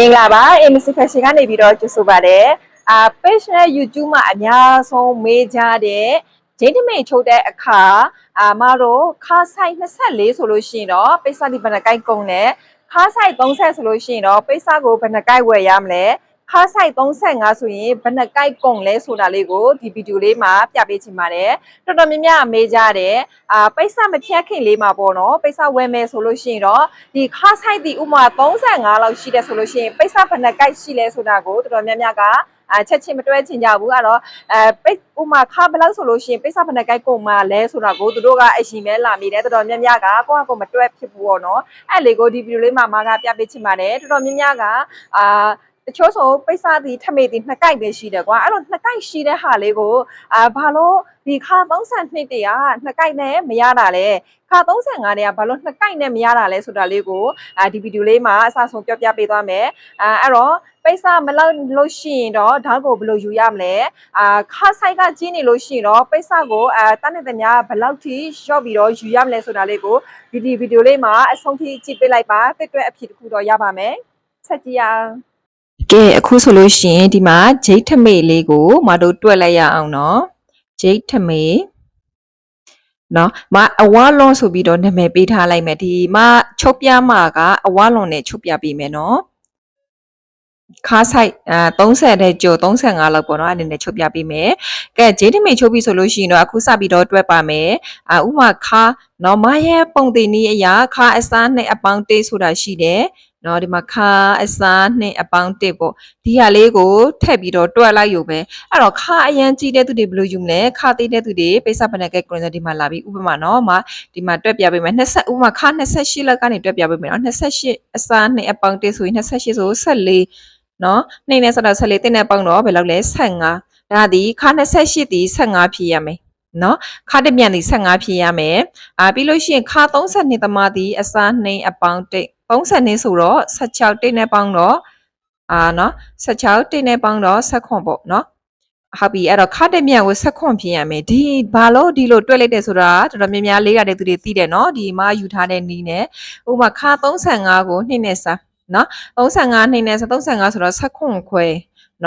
မင်္ဂလာပါ MC Fashion ကနေပြီးတော့ကြိုဆိုပါရစေအာ page နဲ့ YouTube မှာအများဆုံးမေးကြတဲ့ဂျိန်းတမိန်ချုပ်တဲ့အခါအာမတို့ခါဆိုင်24ဆိုလို့ရှိရင်တော့ပိဿတိဘဏ္ဍကိုက်ကုန်တယ်ခါဆိုင်30ဆိုလို့ရှိရင်တော့ပိဿကိုဘဏ္ဍကိုက်ဝယ်ရမလဲ ခါဆိုင်35ဆိုရင်ဘယ်နှကိုက်ကုန်လဲဆိုတာလေးကိုဒီဗီဒီယိုလေးမှာပြပေးချင်ပါတယ်တော်တော်များများမေးကြတယ်အာပိဿမဖြတ်ခင်လေးမှာပေါ့နော်ပိဿဝယ်မယ်ဆိုလို့ရှိရင်တော့ဒီခါဆိုင်ဒီဥမာ35လောက်ရှိတယ်ဆိုလို့ရှိရင်ပိဿဘယ်နှကိုက်ရှိလဲဆိုတာကိုတော်တော်များများကအာချက်ချင်းမတွဲချင်ကြဘူးအဲ့တော့အဲပိတ်ဥမာခါဘယ်လောက်ဆိုလို့ရှိရင်ပိဿဘယ်နှကိုက်ကုန်မှာလဲဆိုတာကိုသူတို့ကအရှင်ပဲလာမိတယ်တော်တော်များများကကိုယ့်အကိုမတွဲဖြစ်ဘူးပေါ့နော်အဲ့လေကိုဒီဗီဒီယိုလေးမှာမကပြပေးချင်ပါတယ်တော်တော်များများကအာ တချို့ဆိုပိတ်စားသည်ထမေသည်နှစ်ကိုက်ပဲရှိတယ်ကွာအဲ့တော့နှစ်ကိုက်ရှိတဲ့ဟာလေးကိုအာဘာလို့ဒီခါ32တရာနှစ်ကိုက်နဲ့မရတာလဲခါ35တရာဘာလို့နှစ်ကိုက်နဲ့မရတာလဲဆိုတာလေးကိုအာဒီဗီဒီယိုလေးမှာအစဆုံးပြောပြပေးသွားမယ်အာအဲ့တော့ပိတ်စားမလောက်လို့ရှိရင်တော့ဓာတ်ကိုဘယ်လိုယူရမလဲအာခါဆိုင်ကကြီးနေလို့ရှိရင်တော့ပိတ်စားကိုအာတန်းနေတဲ့များဘယ်လောက်ထိရှော့ပြီးတော့ယူရမလဲဆိုတာလေးကိုဒီဒီဗီဒီယိုလေးမှာအဆုံးထိကြည့်ပေးလိုက်ပါတစ်တွဲအဖြစ်တစ်ခုတော့ရပါမယ်ဆက်ကြည့်အောင် ကဲအခုဆိုလို့ရှိရင်ဒီမှာဂျိတ်ထမေလေးကိုမတို့တွက်လိုက်ရအောင်နော်ဂျိတ်ထမေနော်မအဝါလွန်ဆိုပြီးတော့နာမည်ပေးထားလိုက်မယ်ဒီမချုပ်ပြမှာကအဝါလွန်နဲ့ချုပ်ပြပေးမယ်နော်ခါဆိုင်အာ30တဲ့ကျော်35လောက်ပေါ့နော်အနေနဲ့ချုပ်ပြပေးမယ်ကဲဂျိတ်ထမေချုပ်ပြီဆိုလို့ရှိရင်တော့အခုစပြီးတော့တွက်ပါမယ်အာဥမာခါနော်မရဲ့ပုံတင်နည်းအရာခါအစားနဲ့အပေါင်းတေးဆိုတာရှိတယ် နော်ဒီမှာခါအစားနဲ့အပေါင်းတစ်ပေါ့ဒီဟာလေးကိုထည့်ပြီးတော့တွက်လိုက်ရုံပဲအဲ့တော့ခါအရန်ကြီးတဲ့သူတွေဘယ်လိုယူမလဲခါသေးတဲ့သူတွေပိဿပနကဲကွန်ဒီမှာလာပြီးဥပမာနော်မဒီမှာတွက်ပြပေးမယ်20ဥပမာခါ28လောက်ကနေတွက်ပြပေးမယ်နော်28အစားနဲ့အပေါင်းတစ်ဆိုရင်28ဆို14နော်နှိမ့်နေဆိုတော့14တင်းနဲ့ပေါင်းတော့ဘယ်လောက်လဲ15ဒါဒီခါ28ဒီ15ဖြစ်ရမယ်နော်ခါတစ်ပြန်ဒီ15ဖြစ်ရမယ်အာပြီးလို့ရှိရင်ခါ32သမားဒီအစားနှိမ့်အပေါင်းတ စ်30နဲ့ဆိုတော့16တိတ်နဲ့ပေါင်းတော့အာနော်16တိတ်နဲ့ပေါင်းတော့ဆက်ခွန်ပေါ့နော်ဟုတ်ပြီအဲ့တော့ခါတဲ့မြန်ကိုဆက်ခွန်ဖြစ်ရမယ်ဒီဘာလို့ဒီလိုတွက်လိုက်တယ်ဆိုတာတော်တော်များများလေးရတဲ့သူတွေသိတယ်နော်ဒီမှာယူထားတဲ့နီးနဲ့ဥပမာခါ35ကိုနှစ်နဲ့စားနော်35နှစ်နဲ့35ဆိုတော့ဆက်ခွ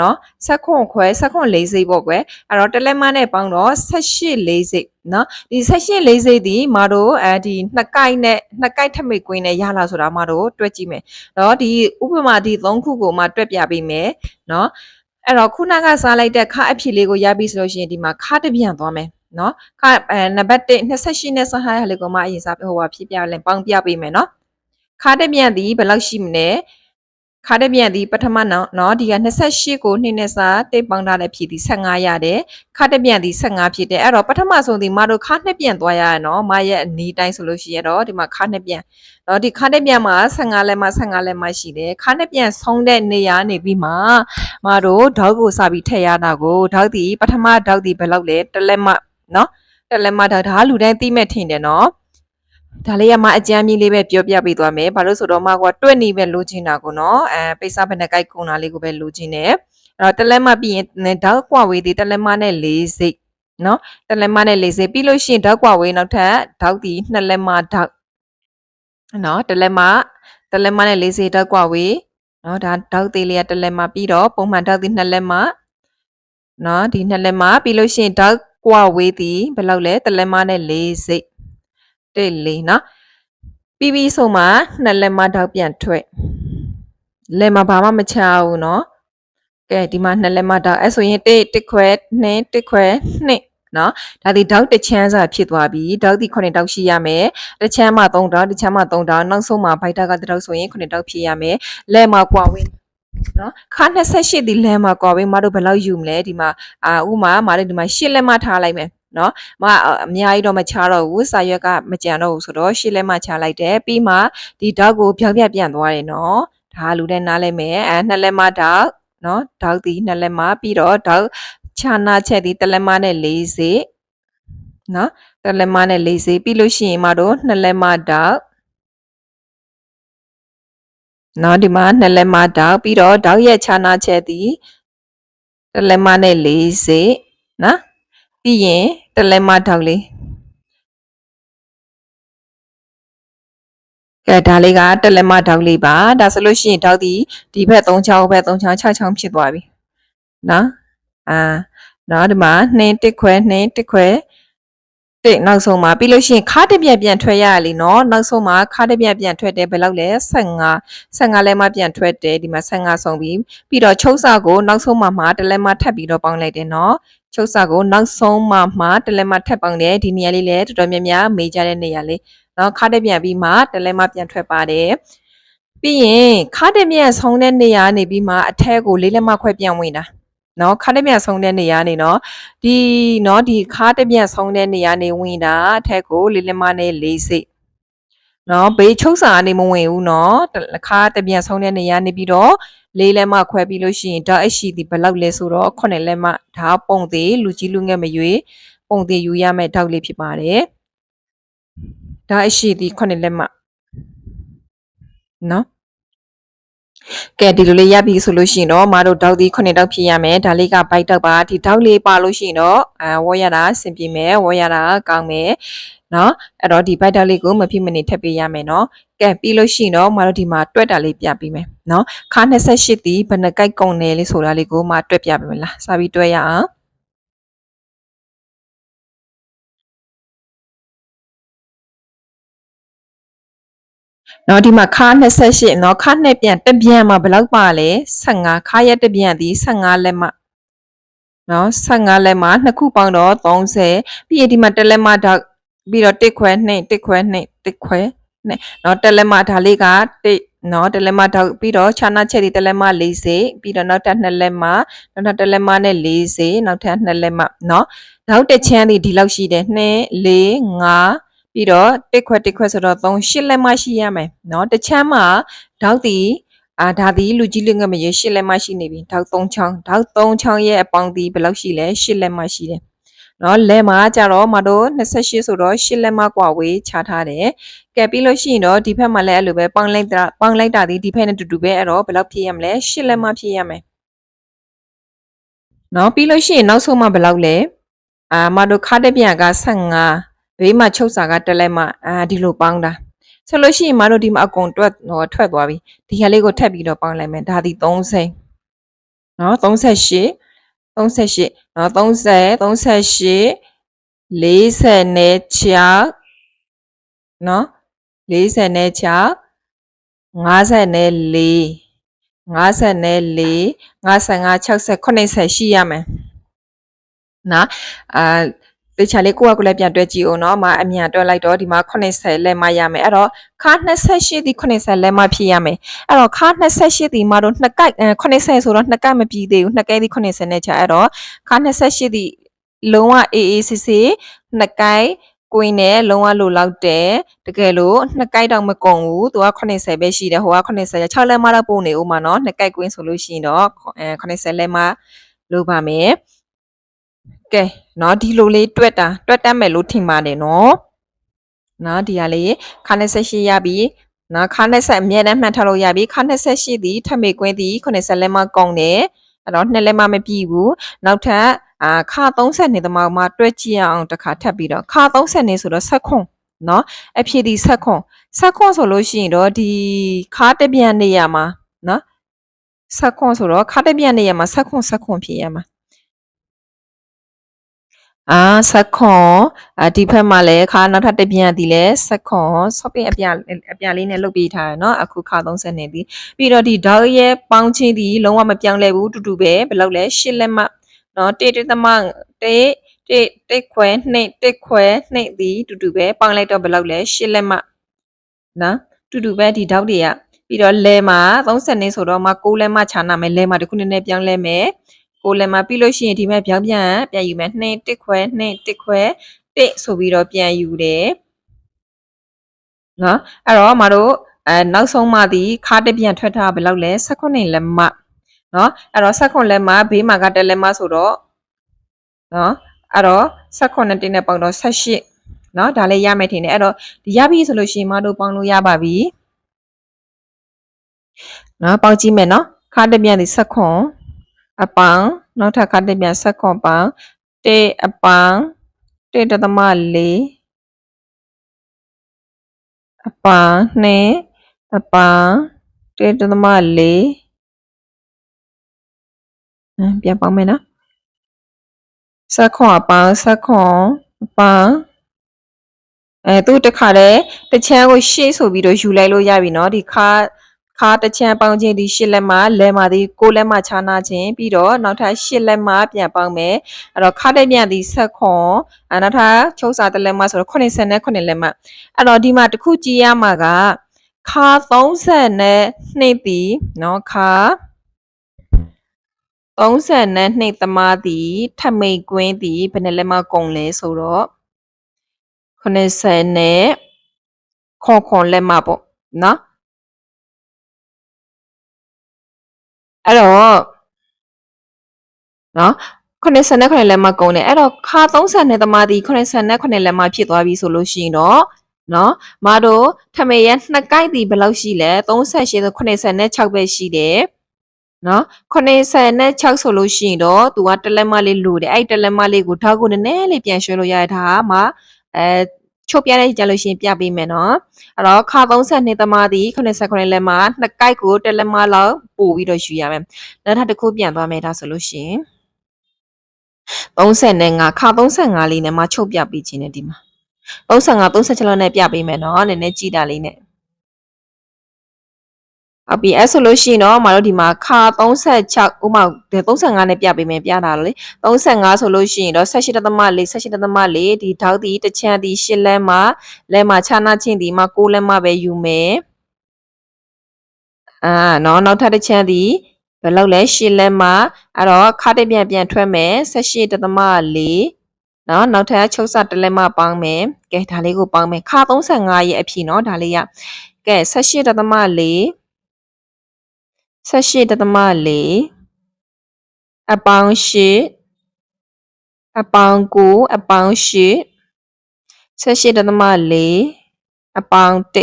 န်ခွဲနော်ဆက်ခွန်ခွဲဆက်ခွန်၄စိတ်ပေါ့ကွယ်အဲ့တော့တလက်မနဲ့ပေါင်းတော့18၄စိတ်နော်ဒီ18၄စိတ်ဒီမတို့အဲဒီနှစ်ကိုက်နဲ့နှစ်ကိုက်ထမိတ်ကွင်းနဲ့ရလာဆိုတာမတို့တွက်ကြည့်မယ်နော်ဒီဥပမာဒီ၃ခုကိုမှတွက်ပြပေးမယ်နော်အဲ့တော့ခုနကစားလိုက်တဲ့ခါအဖြစ်လေးကိုရပြီဆိုလို့ရှိရင်ဒီမှာခါတစ်ပြန်သွားမယ်နော်ခါအဲနံပါတ်1 28နဲ့စားရလေးကိုမှအရင်စားဟိုပါဖြစ်ပြလဲပေါင်းပြပေးမယ်နော်ခါတစ်ပြန်ဒီဘယ်လောက်ရှိမလဲ ခါတဲ့ပြန်ဒီပထမနော်နော်ဒီက28ကို2နဲ့စာတိတ်ပေါင်းထားတဲ့ဖြစ်ဒီ15ရတယ်ခါတဲ့ပြန်ဒီ15ဖြစ်တယ်အဲ့တော့ပထမဆုံးဒီမတို့ခါနှစ်ပြန်သွားရရနော်မရဲ့အနီးတိုင်းဆိုလို့ရှိရတော့ဒီမှာခါနှစ်ပြန်နော်ဒီခါနှစ်ပြန်မှာ15လက်မှာ15လက်မှာရှိတယ်ခါနှစ်ပြန်ဆုံးတဲ့နေရာနေပြီးမှမတို့ဓာတ်ကိုစပြီးထည့်ရတာကိုဓာတ်ဒီပထမဓာတ်ဒီဘယ်လောက်လဲတစ်လက်မှနော်တစ်လက်မှဓာတ်ဒါလူတိုင်းသိမဲ့ထင်တယ်နော် ဒါလေးကမှအကြမ်းမြင့်လေးပဲပြောပြပေးသွားမယ်။ဘာလို့ဆိုတော့မှကွာတွက်နေပဲလိုချင်တာကိုနော်အဲပိစာဘယ်နဲ့ကြိုက်ကုန်တာလေးကိုပဲလိုချင်တယ်။အဲ့တော့တလက်မပြီးရင်ဓာတ်ကွာဝေးသေးတလက်မနဲ့၄စိတ်နော်တလက်မနဲ့၄စိတ်ပြီးလို့ရှိရင်ဓာတ်ကွာဝေးနောက်ထပ်ဓာတ်ဒီနှစ်လက်မဓာတ်နော်တလက်မတလက်မနဲ့၄စိတ်ဓာတ်ကွာဝေးနော်ဒါဓာတ်သေးလေးကတလက်မပြီးတော့ပုံမှန်ဓာတ်ဒီနှစ်လက်မနော်ဒီနှစ်လက်မပြီးလို့ရှိရင်ဓာတ်ကွာဝေးသည်ဘယ်လောက်လဲတလက်မနဲ့၄စိတ် တဲ့လေးနော်ပြီးပြီးဆုံးမှာနှစ်လက်မထောက်ပြန်ထွက်လက်မဘာမှမချဘူးနော်ကဲဒီမှာနှစ်လက်မထောက်အဲ့ဆိုရင်1 1ခွဲ2 1ခွဲ2နော်ဒါဒီဒေါက်တစ်ချမ်းစာဖြစ်သွားပြီဒေါက်ဒီ9တောက်ရှိရမယ်တစ်ချမ်းမှ3တောက်တစ်ချမ်းမှ3တောက်နောက်ဆုံးမှာဘိုက်တာကတစ်တောက်ဆိုရင်9တောက်ဖြစ်ရမယ်လက်မှာကွာဝင်းနော်ခါ28ဒီလဲမှာကွာဝင်းမတို့ဘယ်လောက်ယူမလဲဒီမှာအာဥမာမတို့ဒီမှာ8လက်မထားလိုက်မယ် နော်မအများကြီးတော့မချတော့ဘူးစာရွက်ကမကြံတော့ဘူးဆိုတော့ရှေ့လက်မချလိုက်တယ်ပြီးမှဒီဓာတ်ကိုဖြောက်ပြပြန်သွားတယ်နော်ဒါလူတဲ့နားလဲမယ်အဲနှစ်လက်မဓာတ်နော်ဓာတ်ဒီနှစ်လက်မပြီးတော့ဓာတ်ခြာနာချက်ဒီတစ်လက်မနဲ့40နော်တစ်လက်မနဲ့40ပြီးလို့ရှိရင်မတို့နှစ်လက်မဓာတ်နော်ဒီမှာနှစ်လက်မဓာတ်ပြီးတော့ဓာတ်ရဲ့ခြာနာချက်ဒီတစ်လက်မနဲ့40နော်ပြီးရင် တလဲမထောက်လေးကဲဒါလေးကတက်လက်မတောက်လေးပါဒါဆိုလို့ရှိရင်တောက်ဒီဒီဘက်3ချောင်းဘက်3ချောင်း6ချောင်းဖြစ်သွားပြီနော်အာနော်ဒီမှာ2တစ်ခွဲ2တစ်ခွဲ တစ်နောက်ဆုံးမှာပြီးလို့ရှိရင်ခါတစ်ပြက်ပြန်ထွက်ရရလीနော်နောက်ဆုံးမှာခါတစ်ပြက်ပြန်ထွက်တယ်ဘယ်လောက်လဲ15 15လဲမှပြန်ထွက်တယ်ဒီမှာ15ဆုံးပြီပြီးတော့ချုပ်စာကိုနောက်ဆုံးမှာမှာတစ်လဲမှထပ်ပြီးတော့ပေါင်းလိုက်တယ်နော်ချုပ်စာကိုနောက်ဆုံးမှာမှာတစ်လဲမှထပ်ပေါင်းတယ်ဒီနေရာလေးလည်းတော်တော်များများမေးကြတဲ့နေရာလေးနော်ခါတစ်ပြန်ပြီးမှတစ်လဲမှပြန်ထွက်ပါတယ်ပြီးရင်ခါတစ်ပြန်ဆုံးတဲ့နေရာနေပြီးမှအထက်ကိုလေးလက်မခွဲပြန်ဝင်တာ နော်ခါတစ်ပြန်ဆုံးတဲ့နေရာနေနော်ဒီနော်ဒီခါတစ်ပြန်ဆုံးတဲ့နေရာနေဝင်တာအထက်ကိုလေးလက်မနဲ့လေးစိတ်နော်ဘေးချုပ်စာအနေမဝင်ဘူးနော်တစ်ခါတစ်ပြန်ဆုံးတဲ့နေရာနေပြီးတော့လေးလက်မခွဲပြီးလို့ရှိရင်ဒါအရှိဒီဘယ်လောက်လဲဆိုတော့ခုနှစ်လက်မဒါပုံသေးလူကြီးလူငယ်မရွေပုံသေးယူရမယ့်တောက်လေးဖြစ်ပါတယ်ဒါအရှိဒီခုနှစ်လက်မနော် ကဲဒီလိုလေးရပြီဆိုလို့ရှိရင်တော့မတို့တောက်ဒီခုနှစ်တောက်ဖြစ်ရမယ်ဒါလေးကဘိုက်တောက်ပါဒီတောက်လေးပါလို့ရှိရင်တော့အဲဝေါ်ရတာအဆင်ပြေမယ်ဝေါ်ရတာကောင်းမယ်နော်အဲ့တော့ဒီဘိုက်တောက်လေးကိုမဖြစ်မနေထပ်ပေးရမယ်နော်ကဲပြီးလို့ရှိရင်တော့မတို့ဒီမှာတွက်တာလေးပြပေးမယ်နော်ခါ28ဒီဘယ်နှကိုက်ကုန်တယ်လေးဆိုတာလေးကိုမတွက်ပြပေးမလားစာပြီးတွက်ရအောင် နော်ဒီမှာခါ28เนาะခါနှစ်ပြန်တစ်ပြန်မှာဘယ်လောက်ပါလဲ15ခါရက်တစ်ပြန်ဒီ15လက်မနော်15လက်မနှစ်ခုပေါင်းတော့30ပြီးရင်ဒီမှာတစ်လက်မတော့ပြီးတော့တစ်ခွဲ2တစ်ခွဲ2တစ်ခွဲ2နော်တစ်လက်မဒါလေးကတစ်နော်တစ်လက်မတော့ပြီးတော့ခြာနာချက်ဒီတစ်လက်မ40ပြီးတော့နောက်ထပ်နှစ်လက်မနောက်ထပ်တစ်လက်မနဲ့40နောက်ထပ်နှစ်လက်မနော်နောက်တစ်ချမ်းဒီဒီလောက်ရှိတယ်2 4 5 ပြီးတော့တစ်ခွက်တစ်ခွက်ဆိုတော့3 8လက်မရှိရမယ်เนาะတစ်ချမ်းမှာဓာတ်တီအာဒါဒီလူကြီးလူငယ်မရေ8လက်မရှိနေပြီဓာတ်3ချောင်းဓာတ်3ချောင်းရဲ့အပေါင်းဒီဘယ်လောက်ရှိလဲ8လက်မရှိတယ်နော်လဲမှာကြတော့မတို့28ဆိုတော့8လက်မกว่าဝေးခြားထားတယ်ကဲပြီးလို့ရှိရင်တော့ဒီဘက်မှာလည်းအဲ့လိုပဲပေါင်းလိုက်တာပေါင်းလိုက်တာဒီဒီဘက်နဲ့တူတူပဲအဲ့တော့ဘယ်လောက်ဖြစ်ရမလဲ8လက်မဖြစ်ရမယ်နော်ပြီးလို့ရှိရင်နောက်ဆုံးမှဘယ်လောက်လဲအာမတို့ခါတဲ့ပြန်က15 ဘေးမှာချုပ်စာကတက်လိုက်မှအာဒီလိုပေါင်းတာဆိုလို့ရှိရင်မတို့ဒီမှာအကုန်တွက်ဟောထွက်သွားပြီဒီဟာလေးကိုထပ်ပြီးတော့ပေါင်းလိုက်မယ်ဒါဒီ30နော်38 38နော်30 38 40နဲ့6နော်40နဲ့6 54 54 55 60 80ရှိရမယ်နော်အာ တေချာလေးကိုကကိုလည်းပြန်တွဲကြည့်အောင်နော်မအမြန်တွဲလိုက်တော့ဒီမှာ80လက်မရမယ်အဲ့တော့ခါ28ဒီ80လက်မဖြစ်ရမယ်အဲ့တော့ခါ28ဒီမှာတော့နှစ်ကိုက်80ဆိုတော့နှစ်ကိုက်မပြီးသေးဘူးနှစ်ကိုက်ဒီ80နဲ့ချအဲ့တော့ခါ28ဒီလုံးဝအေးအေးစစ်စစ်နှစ်ကိုက်ကိုင်းနဲ့လုံးဝလိုလောက်တယ်တကယ်လို့နှစ်ကိုက်တော့မကုန်ဘူးသူက80ပဲရှိတယ်ဟိုက80 6လက်မတော့ပို့နေဦးမှာနော်နှစ်ကိုက်ကိုင်းဆိုလို့ရှိရင်တော့အဲ80လက်မလိုပါမယ် ကဲနော်ဒီလိုလေးတွက်တာတွက်တတ်မယ်လို့ထင်ပါတယ်နော်နော်ဒီကလေးခါ98ရပြီနော်ခါ90အမြဲတမ်းမှတ်ထားလို့ရပြီခါ98သည်ထမေကွင်းသည်90လက်မကောင်းတယ်အဲ့တော့နှစ်လက်မမပြည့်ဘူးနောက်ထပ်အာခါ30နေတမောင်မှာတွက်ကြည့်အောင်တစ်ခါထပ်ပြီးတော့ခါ30နေဆိုတော့ဆက်ခွန်နော်အဖြစ်ဒီဆက်ခွန်ဆက်ခွန်ဆိုလို့ရှိရင်တော့ဒီခါတပြန်နေရမှာနော်ဆက်ခွန်ဆိုတော့ခါတပြန်နေရမှာဆက်ခွန်ဆက်ခွန်ဖြစ်ရမှာ အာစက်ခွန်အဒီဖက်မှာလည်းခါနောက်ထပ်တစ်ပြန်သည်လဲစက်ခွန်ဆော့ပင်အပြအပြလေးနဲ့လုပ်ပေးထားရနော်အခုခါ30နေသည်ပြီးတော့ဒီဒေါက်ရဲ့ပေါင်းချင်းသည်လုံးဝမပြောင်းလဲဘူးတူတူပဲဘယ်လောက်လဲရှစ်လက်မနော်တေတေသမတေတေတေခွဲနှစ်တေခွဲနှစ်သည်တူတူပဲပေါင်းလိုက်တော့ဘယ်လောက်လဲရှစ်လက်မနော်တူတူပဲဒီဒေါက်တွေကပြီးတော့လဲမှာ30နေဆိုတော့မှ6လက်မခြာနာမယ်လဲမှာဒီခုနည်းနည်းပြောင်းလဲမယ် ကိုလည်းမပြီးလို့ရှိရင်ဒီမဲ့ပြောင်းပြန်ပြန်ယူမယ်2တစ်ခွဲ2တစ်ခွဲတစ်ဆိုပြီးတော့ပြန်ယူတယ်နော်အဲ့တော့မတို့အဲနောက်ဆုံးမှဒီခါတစ်ပြန်ထွက်ထားဘယ်လောက်လဲ16လက်မနော်အဲ့တော့16လက်မဘေးမှာကတက်လက်မဆိုတော့နော်အဲ့တော့16တင်းနဲ့ပေါင်းတော့18နော်ဒါလေးရမယ်ထင်တယ်အဲ့တော့ဒီရပြီဆိုလို့ရှိရင်မတို့ပေါင်းလို့ရပါပြီနော်ပေါင်းကြည့်မယ်နော်ခါတစ်ပြန်ဒီ16 အပန်းနောက်ထပ်ခါတစ်ပြန်ဆက်ခွန်ပန်းတေအပန်းတေတသမ၄အပန်းနှစ်အပန်းတေတသမလေးဟမ်ပြန်ပေါင်းမယ်နော်ဆက်ခွန်အပန်းဆက်ခွန်အပန်းအဲသူတခါတည်းတချမ်းကိုရှေ့ဆိုပြီးတော့ယူလိုက်လို့ရပြီနော်ဒီခါ ခါတချမ်းပေါင်းခြင်းဒီရှစ်လက်မှလဲမှာဒီကိုလက်မှခြားနာခြင်းပြီးတော့နောက်ထပ်ရှစ်လက်မှပြန်ပေါင်းမယ်အဲ့တော့ခါတဲ့ပြန်ဒီဆက်ခွန်အနောက်ထပ်ချုပ်စာတစ်လက်မှဆိုတော့89လက်မှအဲ့တော့ဒီမှာတစ်ခုကြည့်ရမှာကခါ30နဲ့နှစ်ပြီနော်ခါ30နဲ့နှစ်သမားသည်ထမိတ်ကွင်းသည်ဘယ်နှလက်မှကုန်လဲဆိုတော့80နဲ့ခွန်ခွန်လက်မှပေါ့နော် အဲ့တော့နော်89လက်မှကုန်တယ်အဲ့တော့ခါ30နဲ့သမားသည်89လက်မှဖြစ်သွားပြီဆိုလို့ရှိရင်တော့နော်မတို့ထမေရဲ့နှစ်ကိုက်ဒီဘယ်လောက်ရှိလဲ38ဆို86ပဲရှိတယ်နော်80နဲ့6ဆိုလို့ရှိရင်တော့ तू ကတလက်မလေးလိုတယ်အဲ့တလက်မလေးကိုဓာတ်ကိုနည်းနည်းလေးပြန်ရွှဲလို့ရတဲ့ဒါကမှအဲ ချုပ်ပြတဲ့ကြလို့ရှိရင်ပြပေးမယ်နော်အဲ့တော့ခါ32သမားသည်89လက်မနှစ်ကိုက်ကိုတလက်မလောက်ပို့ပြီးတော့ယူရမယ်နောက်ထပ်တစ်ခုပြန်သွားမယ်ဒါဆိုလို့ရှိရင်35ခါ35လေးနဲ့မှချုပ်ပြပေးခြင်းနဲ့ဒီမှာ35 36လောက်နဲ့ပြပေးမယ်နော်နည်းနည်းကြည့်တာလေးနဲ့ ဟုတ်ပြီအဲ့ဆိုလို့ရှိရင်တော့မတို့ဒီမှာခါ36ဥမာ35နဲ့ပြပေးမယ်ပြတာလေ35ဆိုလို့ရှိရင်တော့18.4 18.4ဒီဓာတ်ဒီတစ်ချမ်းဒီ10လမ်းမှာလဲမှာခြားနာချင်းဒီမှာ6လမ်းမှာပဲယူမယ်အာနော်နောက်ထပ်တစ်ချမ်းဒီဘယ်လောက်လဲ10လမ်းမှာအဲ့တော့ခါတစ်ပြန်ပြန်ထွက်မယ်18.4နော်နောက်ထပ်ချုပ်စတလဲမှပေါင်းမယ်ကဲဒါလေးကိုပေါင်းမယ်ခါ35ရဲ့အဖြစ်နော်ဒါလေးရကဲ18.4 18တသမ4အပေါင်း8အပေါင်း9အပေါင်း8 18တသမ4အပေါင်း1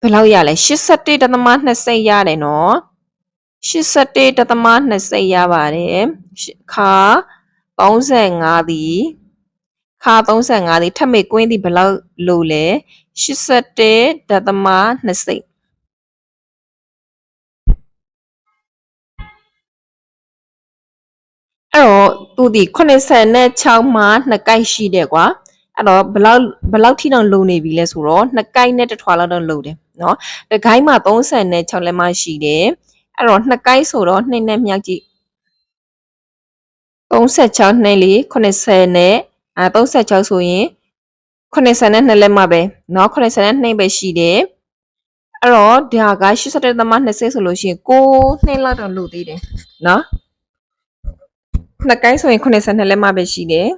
ဘယ်လောက်ရလဲ81တသမ20ရတယ်နော်81တသမ20ရပါတယ်ခါ35သည်ခါ35သည်ထပ်မိကွင်းသည်ဘယ်လောက်လို့လဲ81တ အဲ့တော့သူဒီ86မှာနှစ်ကိုက်ရှိတယ်ကွာအဲ့တော့ဘလောက်ဘလောက်ထိတောင်လုံနေပြီလဲဆိုတော့နှစ်ကိုက်နဲ့တစ်ထွာလောက်တော့လုံတယ်နော်တကိုင်းမှာ36လက်မရှိတယ်အဲ့တော့နှစ်ကိုက်ဆိုတော့နှစ်နဲ့မြောက်ကြည့်36နှစ်လေ80နဲ့အဲ36ဆိုရင်80နဲ့2လက်မှပဲเนาะ80နဲ့2ပဲရှိတယ်အဲ့တော့ဒါက87သမ20ဆိုလို့ရှိရင်6နှစ်လောက်တော့လို့သေးတယ်เนาะ နှစ်ကိုင်းဆိုရင်82လက်မှပဲရှိတယ်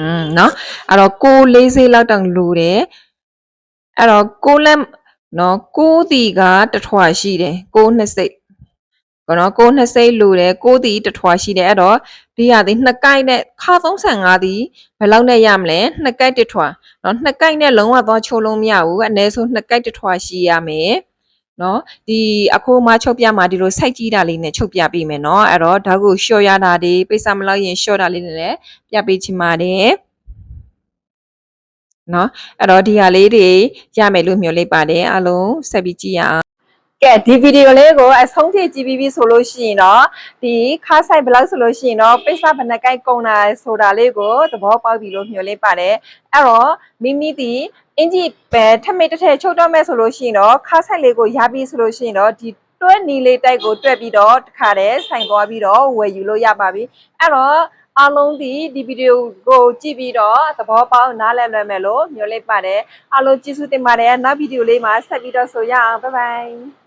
อืมเนาะအဲ့တော့6 40လောက်တောင်လိုတယ်အဲ့တော့6လက်เนาะ6တီကတထွာရှိတယ်6နှစ်စိတ်ကောနော်6နှစ်စိတ်လိုတယ်6တီတထွာရှိတယ်အဲ့တော့ဒီရသည်နှစ်ကိုက်နဲ့ခါ35တီဘယ်လောက်နဲ့ရမလဲနှစ်ကိုက်တထွာเนาะနှစ်ကိုက်နဲ့လုံးဝသွားချိုးလို့မရဘူးအနည်းဆုံးနှစ်ကိုက်တထွာရှိရမယ် နော်ဒီအခုမှချုပ်ပြမှာဒီလိုစိုက်ကြည့်တာလေးနဲ့ချုပ်ပြပေးမယ်နော်အဲ့တော့ဓာတ်ကိုလျှော့ရတာတွေပိတ်စမလောက်ရင်လျှော့တာလေးနဲ့လည်းပြပေးချင်ပါတယ်နော်အဲ့တော့ဒီဟာလေးတွေရမယ်လို့မျှော်လင့်ပါတယ်အားလုံးဆက်ပြီးကြည့်ရအောင် ကဲဒီဗီဒီယိုလေးကိုအဆုံးထိကြည့်ပြီးပြီဆိုလို့ရှိရင်တော့ဒီခါဆိုင်ဘလောက်ဆိုလို့ရှိရင်တော့ပိဿဘဏ္ဍကိုက်ကုံတာဆိုတာလေးကိုသဘောပေါက်ပြီလို့မျှော်လင့်ပါတယ်အဲ့တော့မိမိဒီအင်ဂျီပဲထမိတ်တစ်ထည့်ချုပ်တော့မဲ့ဆိုလို့ရှိရင်တော့ခါဆိုင်လေးကိုရပြီဆိုလို့ရှိရင်တော့ဒီတွဲနီလေးတိုက်ကိုတွက်ပြီးတော့တခါတည်းဆိုင်သွားပြီးတော့ဝယ်ယူလို့ရပါပြီအဲ့တော့အားလုံးဒီဒီဗီဒီယိုကိုကြည့်ပြီးတော့သဘောပေါက်နားလည်လွယ်မယ်လို့မျှော်လင့်ပါတယ်အားလုံးကျေးဇူးတင်ပါတယ်နောက်ဗီဒီယိုလေးမှာဆက်ပြီးတော့ဆိုရအောင်ဘိုင်ဘိုင်